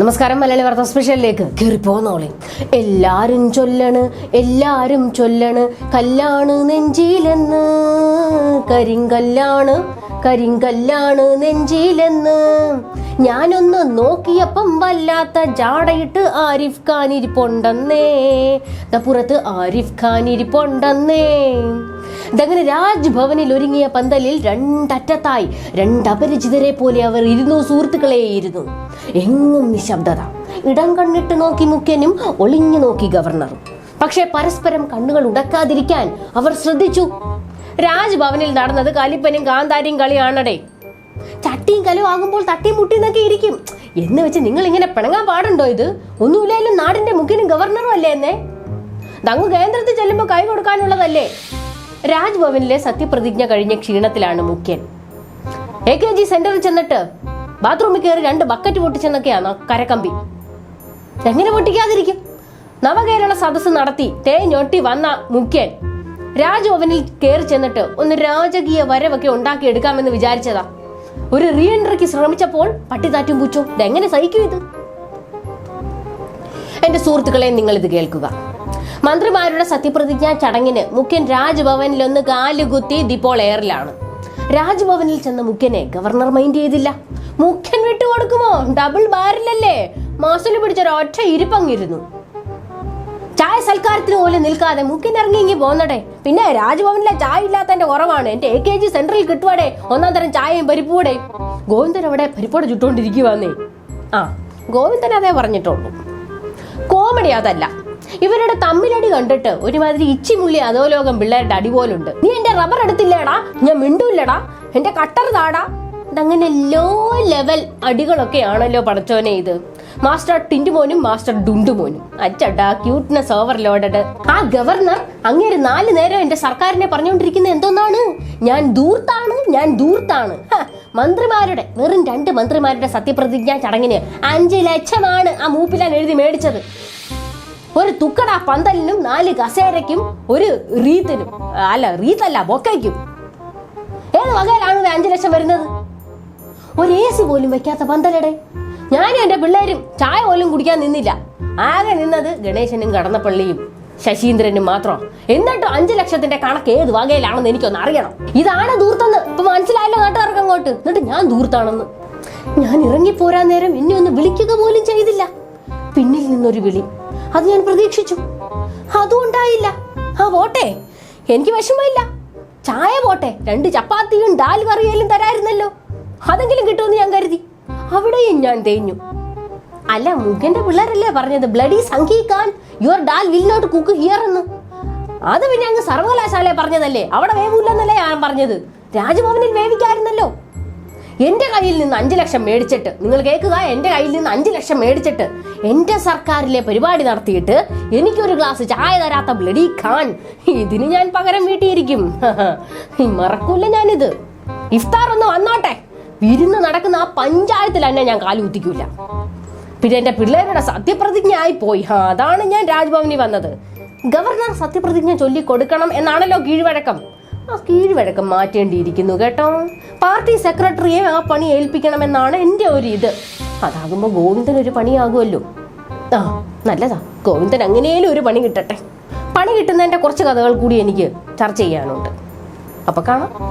നമസ്കാരം മലയാളി വാർത്ത സ്പെഷ്യലിലേക്ക് കയറിപ്പോന്നോളെ എല്ലാരും ചൊല്ലണ് എല്ലാരും ചൊല്ലണ് കല്ലാണ് നെഞ്ചിലെന്ന്. കരിങ്കല്ലാണ് കരിങ്കല്ലാണ് നെഞ്ചിലെന്ന്. ഞാനൊന്ന് നോക്കിയപ്പം വല്ലാത്ത ജാടയിട്ട് ആരിഫ് ഖാൻ ഇരിപ്പുണ്ടെന്നേ. പുറത്ത് ആരിഫ് ഖാൻ ഇരിപ്പുണ്ടെന്നേ. ഇതങ്ങനെ രാജ്ഭവനിൽ ഒരുങ്ങിയ പന്തലിൽ രണ്ടറ്റത്തായി രണ്ടപരിചിതരെ പോലെ അവർ ഇരുന്നു സുഹൃത്തുക്കളെ ഇരുന്നു. എങ്ങും നിശബ്ദത. ഇടം കണ്ണിട്ട് നോക്കി മുഖ്യനും ഒളിഞ്ഞു നോക്കി ഗവർണറും. പക്ഷേ പരസ്പരം കണ്ണുകൾ ഉടക്കാതിരിക്കാൻ അവർ ശ്രദ്ധിച്ചു. രാജ്ഭവനിൽ നടന്നത് കലിപ്പനും കാന്താരിയും കളിയാണടേ. ചട്ടിയും കലവും ആകുമ്പോൾ തട്ടിയും മുട്ടിന്നൊക്കെ ഇരിക്കും. എന്ന് വെച്ച് നിങ്ങൾ ഇങ്ങനെ പിണങ്ങാൻ പാടുണ്ടോ ഇത്? ഒന്നുമില്ലായാലും നാടിന്റെ മുഖ്യനും ഗവർണറും അല്ലേ എന്നെ? തങ്ങ് കേന്ദ്രത്തിൽ ചെല്ലുമ്പോൾ കൈ കൊടുക്കാനുള്ളതല്ലേ? രാജ്ഭവനിലെ സത്യപ്രതിജ്ഞ കഴിഞ്ഞ ക്ഷീണത്തിലാണ് മുഖ്യൻ. എ കെ ജി സെന്ററിൽ ചെന്നിട്ട് ബാത്റൂമിൽ കയറി രണ്ട് ബക്കറ്റ് പൊട്ടിച്ചെന്നൊക്കെയാണ് കരക്കമ്പി എങ്ങനെ പൊട്ടിക്കാതിരിക്കും? നവകേരള സദസ്സ് നടത്തി തേഞ്ഞൊട്ടി വന്ന മുഖ്യൻ രാജ്ഭവനിൽ കയറി ചെന്നിട്ട് ഒന്ന് രാജകീയ വരവൊക്കെ ഉണ്ടാക്കിയെടുക്കാമെന്ന് വിചാരിച്ചതാ. ഒരു റീഎൻട്രിക്ക് ശ്രമിച്ചപ്പോൾ പട്ടിതാറ്റും പൂച്ചോ? ഇതെങ്ങനെ സഹിക്കും ഇത്? എന്റെ സുഹൃത്തുക്കളെ നിങ്ങൾ ഇത് കേൾക്കുക. മന്ത്രിമാരുടെ സത്യപ്രതിജ്ഞാ ചടങ്ങിന് മുഖ്യൻ രാജ്ഭവനിലൊന്ന് കാലുകുത്തി ദിപ്പോൾ എയറിലാണ്. രാജ്ഭവനിൽ ചെന്ന മുഖ്യനെ ഗവർണർ മൈൻഡ് ചെയ്തില്ല. മുഖ്യൻ വിട്ടുകൊടുക്കുമോ? ഡബിൾ ബാറിലല്ലേ മാസം പിടിച്ചൊരു ഒറ്റ ഇരിപ്പങ്ങിരുന്നു ചായ സൽക്കാരത്തിന് പോലും നിൽക്കാതെ മുഖ്യൻ ഇറങ്ങി ഇങ്ങി പോന്നടെ. പിന്നെ രാജ്ഭവനിലെ ചായ ഇല്ലാത്തതിന്റെ കുറവാണ്. എന്റെ എ കെ ജി സെന്ററിൽ കിട്ടുവാടെ. ഒന്നാം തരം ചായയും പരിപ്പൂടെ ഗോവിന്ദൻ അവിടെ പരിപ്പോടെ ചുട്ടുകൊണ്ടിരിക്കുവാന്നേ ആ ഗോവിന്ദൻ അതേ പറഞ്ഞിട്ടുള്ളൂ. കോമഡി അതല്ല. ഇവരുടെ തമ്മിലടി കണ്ടിട്ട് ഒരുമാതിരി ഇച്ചിമുള്ളി അധോലോകം പിള്ളേരുടെ അടി പോലുണ്ട്. നീ എന്റെ റബ്ബർ എടുത്തില്ലേടാ? ഞാൻ മിണ്ടൂല്ലടാ. എന്റെ കട്ടർ താടാ. അങ്ങനെ ലോ ലെവൽ അടികളൊക്കെയാണല്ലോ പടച്ചോനെ ഇത്. മാസ്റ്റർ ടിൻഡുമോനും മാസ്റ്റർ ഡുണ്ടുമോനും. അച്ചടാ ക്യൂട്ട്നെസ് ഓവർലോഡഡ് ആ ഗവർണർ അങ്ങേര് നാല് നേരം എന്റെ സർക്കാരിനെ പറഞ്ഞുകൊണ്ടിരിക്കുന്ന എന്തോന്നാണ്? ഞാൻ ദൂർത്താണ് ഞാൻ ദൂർത്താണ് മന്ത്രിമാരുടെ വെറും രണ്ട് മന്ത്രിമാരുടെ സത്യപ്രതിജ്ഞ ചടങ്ങിന് അഞ്ച് ലക്ഷമാണ് ആ മൂപ്പിലാൻ എഴുതി മേടിച്ചത്. ഒരു തുക്കട പന്തലിനും നാല് കസേരയ്ക്കും ഒരു റീത്തിനും അല്ല റീത്തല്ല ബൊക്കയ്ക്കും. ഏത് വകയിലാണ് അഞ്ചു ലക്ഷം വരുന്നത്? ഒരു എ സി പോലും വെക്കാത്ത പന്തലടെ. ഞാനും എന്റെ പിള്ളേരും ചായ പോലും കുടിക്കാൻ നിന്നില്ല. ആകെ നിന്നത് ഗണേശനും കടന്നപ്പള്ളിയും ശശീന്ദ്രനും മാത്രം. എന്നിട്ടും അഞ്ചു ലക്ഷത്തിന്റെ കണക്ക് ഏത് വകയിലാണെന്ന് എനിക്കൊന്ന് അറിയണം. ഇതാണ് ദൂർത്തെന്ന് ഇപ്പൊ മനസ്സിലായല്ലോ നാട്ടുകാർക്ക് അങ്ങോട്ട്. എന്നിട്ട് ഞാൻ ദൂർത്താണെന്ന് ഞാൻ ഇറങ്ങിപ്പോരാൻ നേരം എന്നെ ഒന്ന് വിളിക്കുക പോലും ചെയ്തില്ല. പിന്നിൽ നിന്നൊരു വിളി. അത് ഞാൻ പ്രതീക്ഷിച്ചു. അതും ഉണ്ടായില്ല ആ പോട്ടെ. എനിക്ക് വിഷമമില്ല. ചായ പോട്ടെ. രണ്ട് ചപ്പാത്തിയും ദാൽ കറിയലും തരായിരുന്നല്ലോ. അതെങ്കിലും കിട്ടുമെന്ന് ഞാൻ കരുതി. അവിടെയും ഞാൻ തേഞ്ഞു. അല്ല മുഖന്റെ പിള്ളേരല്ലേ പറഞ്ഞത്? Bloody സംഘിക്കാൻ your dal will not cook here എന്ന്. അത് പിന്നെ അങ്ങ് സർവകലാശാല പറഞ്ഞതല്ലേ? അവിടെ വേവില്ലെന്നല്ലേ ഞാൻ പറഞ്ഞത്? രാജ്ഭവനിൽ വേവിക്കായിരുന്നല്ലോ. എന്റെ കയ്യിൽ നിന്ന് അഞ്ചു ലക്ഷം മേടിച്ചിട്ട് നിങ്ങൾ കേൾക്കുക എന്റെ കയ്യിൽ നിന്ന് അഞ്ചു ലക്ഷം മേടിച്ചിട്ട് എന്റെ സർക്കാരിലെ പരിപാടി നടത്തിയിട്ട് എനിക്കൊരു ഗ്ലാസ് ചായ തരാത്ത ബ്ലഡി ഖാൻ. ഇതിന് ഞാൻ പകരം വീട്ടിയിരിക്കും. മറക്കൂല ഞാനിത്. ഇഫ്താർ ഒന്ന് വന്നോട്ടെ. വിരുന്ന് നടക്കുന്ന ആ പഞ്ചായത്തിൽ തന്നെ ഞാൻ കാലുകുത്തിക്കൂല പിന്നെ എന്റെ പിള്ളേരുടെ സത്യപ്രതിജ്ഞ ആയി പോയി അതാണ് ഞാൻ രാജ്ഭവനിൽ വന്നത്. ഗവർണർ സത്യപ്രതിജ്ഞ ചൊല്ലി കൊടുക്കണം എന്നാണല്ലോ കീഴ്വഴക്കം. ആ കീഴ്വഴക്കം മാറ്റേണ്ടിയിരിക്കുന്നു കേട്ടോ. പാർട്ടി സെക്രട്ടറിയെ ആ പണി ഏൽപ്പിക്കണമെന്നാണ് എന്റെ ഒരു ഇത് അതാകുമ്പോൾ ഗോവിന്ദൻ ഒരു പണിയാകുമല്ലോ. ആ നല്ലതാ. ഗോവിന്ദൻ അങ്ങനെയും ഒരു പണി കിട്ടട്ടെ. പണി കിട്ടുന്നതിന്റെ കുറച്ച് കഥകൾ കൂടി എനിക്ക് ചർച്ച ചെയ്യാനുണ്ട്. അപ്പോൾ കാണാം.